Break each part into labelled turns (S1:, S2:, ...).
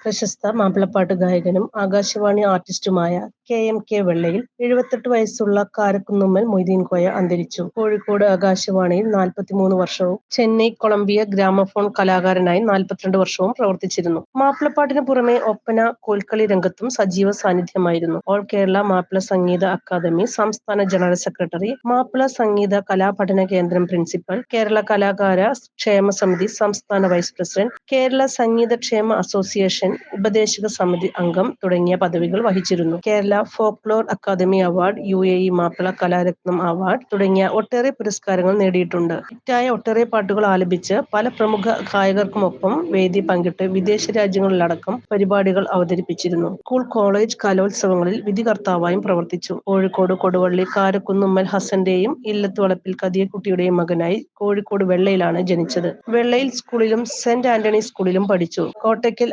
S1: പ്രശസ്ത മാപ്പിളപ്പാട്ട് ഗായകനും ആകാശവാണി ആർട്ടിസ്റ്റുമായ കെ എം കെ വെള്ളയിൽ എഴുപത്തെട്ട് വയസ്സുള്ള കാരക്കുന്നുമ്മൽ മൊയ്തീൻ കോയ അന്തരിച്ചു. കോഴിക്കോട് ആകാശവാണിയിൽ നാൽപ്പത്തിമൂന്ന് വർഷവും ചെന്നൈ കൊളംബിയ ഗ്രാമഫോൺ കലാകാരനായി നാൽപ്പത്തിരണ്ട് വർഷവും പ്രവർത്തിച്ചിരുന്നു. മാപ്പിളപ്പാട്ടിന് പുറമെ ഒപ്പന കോൽക്കളി രംഗത്തും സജീവ സാന്നിധ്യമായിരുന്നു. ഓൾ കേരള മാപ്പിള സംഗീത അക്കാദമി സംസ്ഥാന ജനറൽ സെക്രട്ടറി മാപ്പിള സംഗീത കലാപഠന കേന്ദ്രം പ്രിൻസിപ്പൽ കേരള കലാകാര ക്ഷേമ സമിതി സംസ്ഥാന വൈസ് പ്രസിഡന്റ് കേരള സംഗീത ക്ഷേമ അസോസിയേഷൻ ഉപദേശക സമിതി അംഗം തുടങ്ങിയ പദവികൾ വഹിച്ചിരുന്നു. Kerala folklore academy award U A E Mappila Kalarathnam award തുടങ്ങിയ ഒട്ടേറെ പുരസ്കാരങ്ങൾ നേടിയിട്ടുണ്ട്. ഹിറ്റായ ഒട്ടേറെ പാട്ടുകൾ ആലപിച്ച് പല പ്രമുഖ ഗായകർക്കുമൊപ്പം വേദി പങ്കിട്ട് വിദേശ രാജ്യങ്ങളിലടക്കം പരിപാടികൾ അവതരിപ്പിച്ചിരുന്നു. സ്കൂൾ കോളേജ് കലോത്സവങ്ങളിൽ വിധികർത്താവായും പ്രവർത്തിച്ചു. കോഴിക്കോട് കൊടുവള്ളി കാരക്കുന്നുമ്മൽ ഹസന്റെയും ഇല്ലത്ത് വളപ്പിൽ കതിയക്കുട്ടിയുടെയും മകനായി കോഴിക്കോട് വെള്ളയിലാണ് ജനിച്ചത്. വെള്ളയിൽ സ്കൂളിലും സെന്റ് ആന്റണി സ്കൂളിലും പഠിച്ചു. കോട്ടയ്ക്കൽ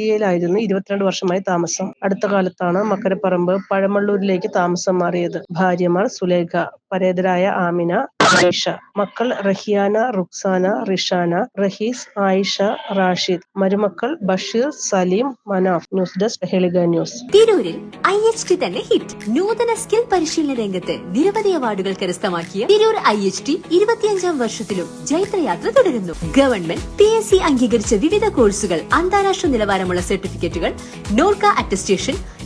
S1: ആട്ടീരിയയിലായിരുന്നു ഇരുപത്തിരണ്ട് വർഷമായി താമസം. അടുത്ത കാലത്താണ് മക്കരപ്പറമ്പ് പഴമള്ളൂരിലേക്ക് താമസം മാറിയത്. ഭാര്യമാർ സുലേഖ പരേതരായ ആമിന ആയിഷ മക്കൾ റഹിയാന റുക്സാന റിഷാന റഹീസ് ആയിഷ റാഷിദ്. മരുമക്കൾ ബഷീർ സലീം മനാഫ്. ന്യൂസ് ഡെസ്ക് ഹെളിഗ ന്യൂസ്.
S2: തിരൂരിൽ ഐ എച്ച് ടി തന്നെ ഹിറ്റ്. നൂതന സ്കിൽ പരിശീലന രംഗത്ത് നിരവധി അവാർഡുകൾ കരസ്ഥമാക്കിയ തിരൂർ ഐ എച്ച് ടി ഇരുപത്തിയഞ്ചാം വർഷത്തിലും ജൈത്രയാത്ര തുടരുന്നു. ഗവൺമെന്റ് പി എസ് സി അംഗീകരിച്ച വിവിധ കോഴ്സുകൾ അന്താരാഷ്ട്ര നിലവാരമുള്ള സർട്ടിഫിക്കറ്റുകൾ Norka attestation